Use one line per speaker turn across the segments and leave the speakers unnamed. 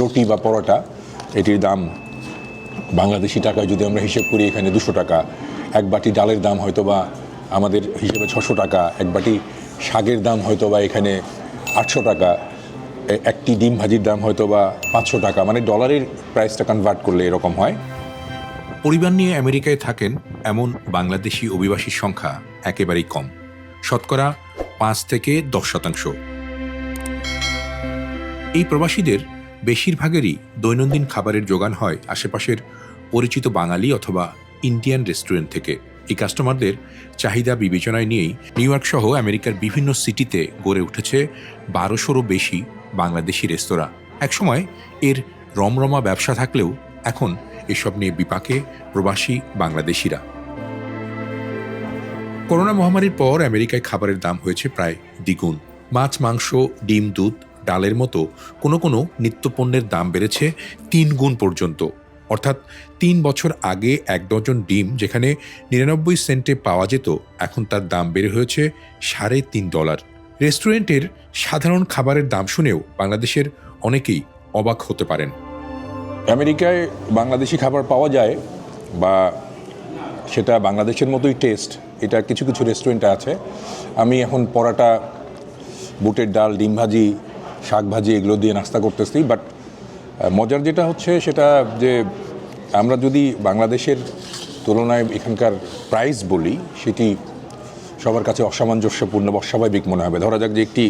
রুটি বা পরোটা, এটির দাম বাংলাদেশি টাকায় যদি আমরা হিসেব করি, এখানে দুশো টাকা। এক বাটি ডালের দাম হয়তো বা আমাদের হিসেবে ছশো টাকা, এক বাটি শাকের দাম হয়তো বা এখানে আটশো টাকা একটি ডিম ভাজির দাম হয়তো বা পাঁচশো টাকা। মানে ডলারের প্রাইসটা কনভার্ট করলে এরকম হয়।
পরিবার নিয়ে আমেরিকায় থাকেন এমন বাংলাদেশি অভিবাসীর সংখ্যা একেবারেই কম। শতকরা পাঁচ থেকে দশ শতাংশ। এই প্রবাসীদের বেশিরভাগেরই দৈনন্দিন খাবারের যোগান হয় আশেপাশের পরিচিত বাঙালি অথবা ইন্ডিয়ান রেস্টুরেন্ট থেকে। এই কাস্টমারদের চাহিদা বিবেচনায় নিয়েই নিউ ইয়র্ক সহ আমেরিকার বিভিন্ন সিটিতে গড়ে উঠেছে বারোশোরও বেশি বাংলাদেশি রেস্তোরাঁ। একসময় এর রমরমা ব্যবসা থাকলেও এখন এসব নিয়ে বিপাকে প্রবাসী বাংলাদেশিরা। করোনা মহামারীর পর আমেরিকায় খাবারের দাম হয়েছে প্রায় দ্বিগুণ। মাছ, মাংস, ডিম, দুধ ডালের মতো কোনো কোনো নিত্যপণ্যের দাম বেড়েছে তিন গুণ পর্যন্ত। অর্থাৎ তিন বছর আগে এক ডজন ডিম যেখানে নিরানব্বই সেন্টে পাওয়া যেত, এখন তার দাম বেড়ে হয়েছে সাড়ে তিন ডলার। রেস্টুরেন্টের সাধারণ খাবারের দাম শুনেও বাংলাদেশের অনেকেই অবাক হতে পারেন।
আমেরিকায় বাংলাদেশি খাবার পাওয়া যায় বা সেটা বাংলাদেশের মতোই টেস্ট এটা কিছু কিছু রেস্টুরেন্টে আছে। আমি এখন পরাটা বুটের ডাল, ডিম ভাজি শাক ভাজি এগুলো দিয়ে নাস্তা করতেছি বাট মজার যেটা হচ্ছে সেটা যে আমরা যদি বাংলাদেশের তুলনায় এখানকার প্রাইস বলি, সেটি সবার কাছে অসামঞ্জস্যপূর্ণ বা অস্বাভাবিক মনে হবে। ধরা যাক যে একটি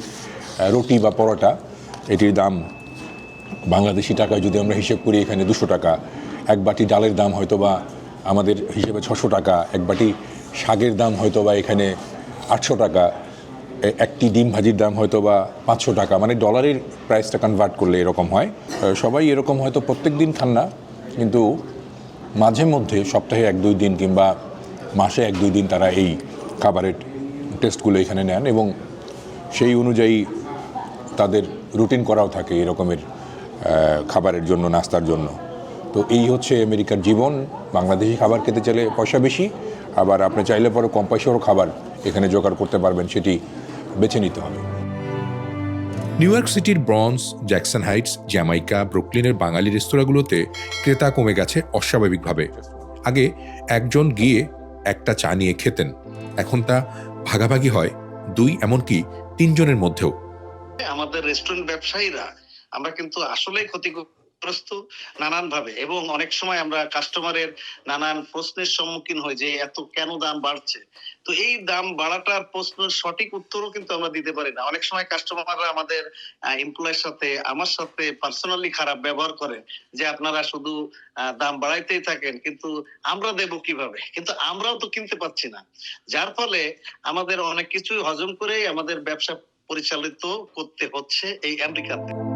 রুটি বা পরোটা, এটির দাম বাংলাদেশি টাকায় যদি আমরা হিসেব করি এখানে দুশো টাকা, এক বাটি ডালের দাম হয়তো বা আমাদের হিসেবে ছশো টাকা, এক বাটি শাকের দাম হয়তো বা এখানে আটশো টাকা একটি ডিম ভাজির দাম হয়তো বা পাঁচশো টাকা মানে ডলারের প্রাইসটা কনভার্ট করলে এরকম হয়। সবাই এরকম হয়তো প্রত্যেক দিন খান না, কিন্তু মাঝে মধ্যে সপ্তাহে এক দুই দিন কিংবা মাসে এক দুই দিন তারা এই খাবারের টেস্টগুলো এখানে নেন এবং সেই অনুযায়ী তাদের রুটিন করাও থাকে এরকমের খাবারের জন্য, নাস্তার জন্য। তো এই হচ্ছে আমেরিকার জীবন, বাংলাদেশি খাবার খেতে চাইলে পয়সা বেশি, আবার আপনি চাইলে পরে কম পয়সারও খাবার এখানে জোগাড় করতে পারবেন, সেটি বেছে নিতে হবে।
নিউ ইয়র্ক সিটির ব্রঞ্জ জ্যাকসন হাইটস জ্যামাইকা ব্রুকলিনের বাঙালি রেস্তোরাঁগুলোতে ক্রেতা কমে গেছে অস্বাভাবিকভাবে। আগে একজন গিয়ে একটা চা নিয়ে খেতেন। এখন তা ভাগাভাগি হয় দুই এমনকি তিনজনের মধ্যেও।
আমাদের রেস্টুরেন্ট ব্যবসায়ীরা আমরা কিন্তু আসলে ক্ষতিগ্রস্ত নানান ভাবে এবং অনেক সময় আমরা কাস্টমারের নানান প্রশ্নের সম্মুখীন হই যে এত কেন দাম বাড়ছে? তো এই দাম বাড়াটার প্রশ্নের সঠিক উত্তরও কিন্তু আমরা দিতে পারি না। অনেক সময় কাস্টমাররা আমাদের এমপ্লয়ের সাথে, আমার সাথে পার্সোনালি খারাপ ব্যবহার করে যে আপনারা শুধু দাম বাড়াইতেই থাকেন, কিন্তু আমরা দেব কীভাবে? কিন্তু আমরাও তো কিনতে পাচ্ছি না। যার ফলে আমাদের অনেক কিছু হজম করেই আমাদের ব্যবসা পরিচালিত করতে হচ্ছে এই আমেরিকাতে।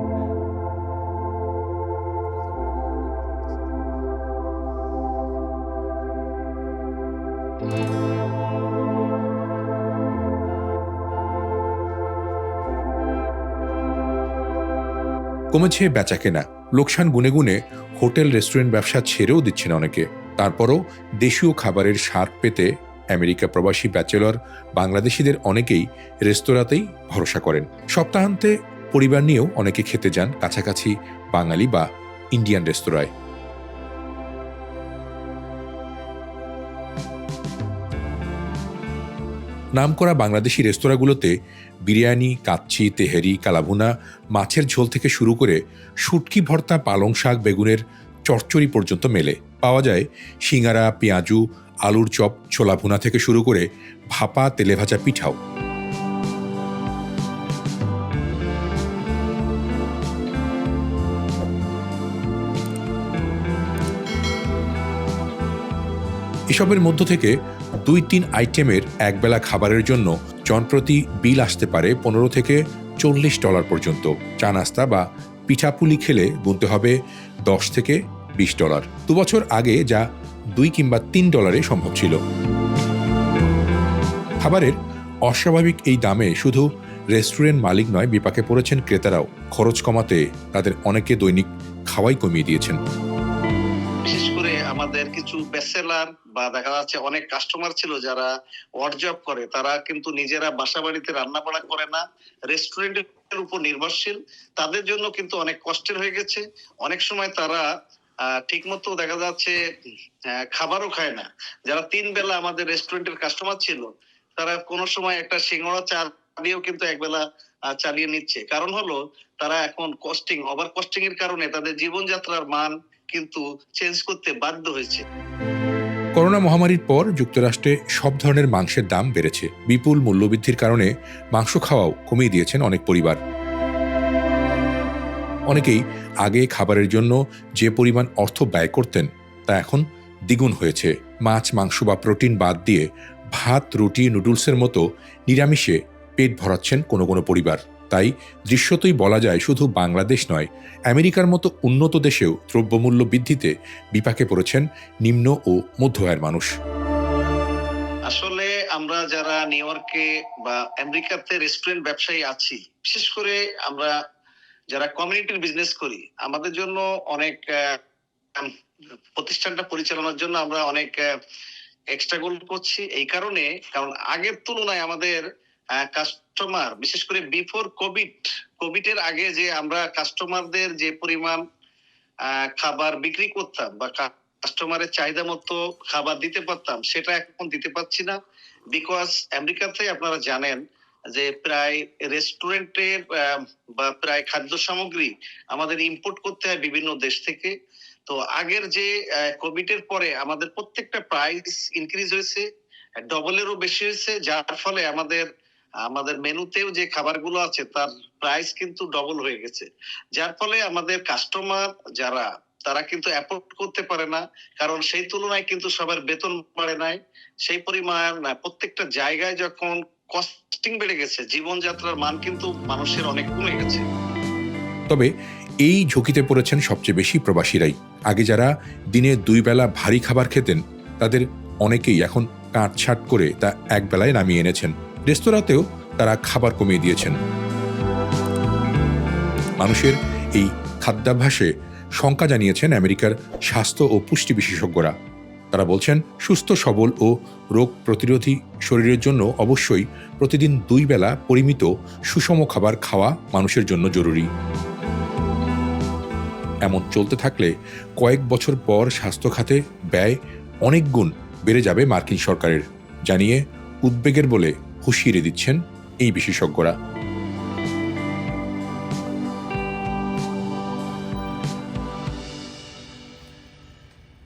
কমেছে বেচা কেনা লোকসান গুনে গুনে হোটেল, রেস্টুরেন্ট ব্যবসা ছেড়েও দিচ্ছেন অনেকে। তারপরও দেশীয় খাবারের স্বাদ পেতে আমেরিকা প্রবাসী ব্যাচেলর বাংলাদেশিদের অনেকেই রেস্তোরাঁতেই ভরসা করেন। সপ্তাহান্তে পরিবার নিয়েও অনেকে খেতে যান কাছাকাছি বাঙালি বা ইন্ডিয়ান রেস্তোরাঁয়। নামকরা বাংলাদেশি রেস্তোরাঁগুলোতে বিরিয়ানি, কাচ্চি, তেহেরি, কালাভুনা, মাছের ঝোল থেকে শুরু করে শুটকি ভর্তা, পালং শাক, বেগুনের চচ্চড়ি পর্যন্ত মেলে। পাওয়া যায় সিঙ্গারা, পেঁয়াজু, আলুর চপ, ছোলা ভুনা থেকে শুরু করে ভাপা, তেলে ভাজা পিঠাও। এসবের মধ্য থেকে দুই তিন আইটেমের একবেলা খাবারের জন্য জনপ্রতি বিল আসতে পারে পনেরো থেকে চল্লিশ ডলার পর্যন্ত। চা নাস্তা বা পিঠাপুলি খেলে গুনতে হবে দশ থেকে বিশ ডলার। দু বছর আগে যা দুই কিংবা তিন ডলারে সম্ভব ছিল। খাবারের অস্বাভাবিক এই দামে শুধু রেস্টুরেন্ট মালিক নয়, বিপাকে পড়েছেন ক্রেতারাও। খরচ কমাতে তাদের অনেকে দৈনিক খাওয়াই কমিয়ে দিয়েছেন।
আমাদের কিছু বেসেলার বা দেখা যাচ্ছে অনেক কাস্টমার ছিল যারা ওয়ার্ড জব করে, তারা কিন্তু নিজেরা বাসা বাড়িতে রান্না বাড়া করে না রেস্টুরেন্টের উপর নির্ভরশীল, তাদের জন্য কিন্তু অনেক কষ্টের হয়ে গেছে। অনেক সময় তারা ঠিক মতো দেখা যাচ্ছে খাবারও খায় না। যারা তিন বেলা আমাদের রেস্টুরেন্টের কাস্টমার ছিল, তারা কোনো সময় একটা সিঙ্গড়া, চা দিয়েও কিন্তু একবেলা চালিয়ে নিচ্ছে। কারণ হলো, তারা এখন কস্টিং ওভার কস্টিং এর কারণে তাদের জীবনযাত্রার মান কিন্তু চেঞ্জ করতে বাধ্য হয়েছে।
করোনা মহামারীর পর যুক্তরাষ্ট্রে সব ধরনের মাংসের দাম বেড়েছে। বিপুল মূল্যবৃদ্ধির কারণে মাংস খাওয়াও কমিয়ে দিয়েছেন অনেক পরিবার। অনেকেই আগে খাবারের জন্য যে পরিমাণ অর্থ ব্যয় করতেন, তা এখন দ্বিগুণ হয়েছে। মাছ, মাংস বা প্রোটিন বাদ দিয়ে ভাত, রুটি, নুডলসের মতো নিরামিষে পেট ভরাচ্ছেন কোনো কোনো পরিবার। তাই দৃশ্যতই বলা যায় শুধু বাংলাদেশ নয়, আমেরিকার মতো উন্নত দেশেও দ্রব্যমূল্য বৃদ্ধিতে বিপাকে পড়েছেন নিম্ন ও মধ্য আয়ের মানুষ।
আসলে আমরা যারা নিউ ইয়র্কে বা আমেরিকাতে রেস্টুরেন্ট ব্যবসায়ী আছি, বিশেষ করে আমরা যারা কমিউনিটির বিজনেস করি, আমাদের জন্য অনেক প্রতিষ্ঠানটা পরিচালনার জন্য আমরা অনেক এক্সট্রা গোল করছি। এই কারণে, কারণ আগের তুলনায় আমাদের কাস্টমার বিশেষ করে বিফোর কোভিড কোভিড এর আগে যে আমরা কাস্টমারদের যে পরিমাণ খাবার বিক্রি করতাম বা কাস্টমারের চাহিদা মতো খাবার দিতে পারতাম, সেটা এখন দিতে পারছি না। বিকজ আমেরিকাতে আপনারা জানেন যে প্রায় রেস্টুরেন্টের বা প্রায় খাদ্য সামগ্রী আমাদের ইম্পোর্ট করতে হয় বিভিন্ন দেশ থেকে। তো আগের যে কোভিড এর পরে আমাদের প্রত্যেকটা প্রাইস ইনক্রিজ হয়েছে ডবলেরও বেশি হয়েছে, যার ফলে আমাদের আমাদের মেনুতেও যে খাবারগুলো আছে, তার প্রাইস কিন্তু ডবল হয়ে গেছে। যার ফলে আমাদের কাস্টমার যারা, তারা কিন্তু অ্যাফোর্ড করতে পারে না, কারণ সেই তুলনায় কিন্তু সবার বেতন বাড়ে নাই। সেই পরিমাণ প্রত্যেকটা জায়গায় যখন কস্টিং বেড়ে গেছে, জীবনযাত্রার মান কিন্তু মানুষের অনেক কমে গেছে।
তবে এই ঝুঁকিতে পড়েছেন সবচেয়ে বেশি প্রবাসীরাই। আগে যারা দিনে দুই বেলা ভারী খাবার খেতেন, তাদের অনেকেই এখন কাটছাট করে তা এক বেলায় নামিয়ে এনেছেন। রেস্তোরাঁতেও তারা খাবার কমিয়ে দিয়েছেন। মানুষের এই খাদ্যাভ্যাসে শঙ্কা জানিয়েছেন আমেরিকার স্বাস্থ্য ও পুষ্টি বিশেষজ্ঞরা। তারা বলছেন, সুস্থ, সবল ও রোগ প্রতিরোধী শরীরের জন্য অবশ্যই প্রতিদিন দুই বেলা পরিমিত সুষম খাবার খাওয়া মানুষের জন্য জরুরি। এমন চলতে থাকলে কয়েক বছর পর স্বাস্থ্য খাতে ব্যয় অনেক গুণ বেড়ে যাবে মার্কিন সরকারের, জানিয়ে উদ্বেগের বলে হুঁশিয়ারি দিচ্ছেন এই বিশেষজ্ঞরা।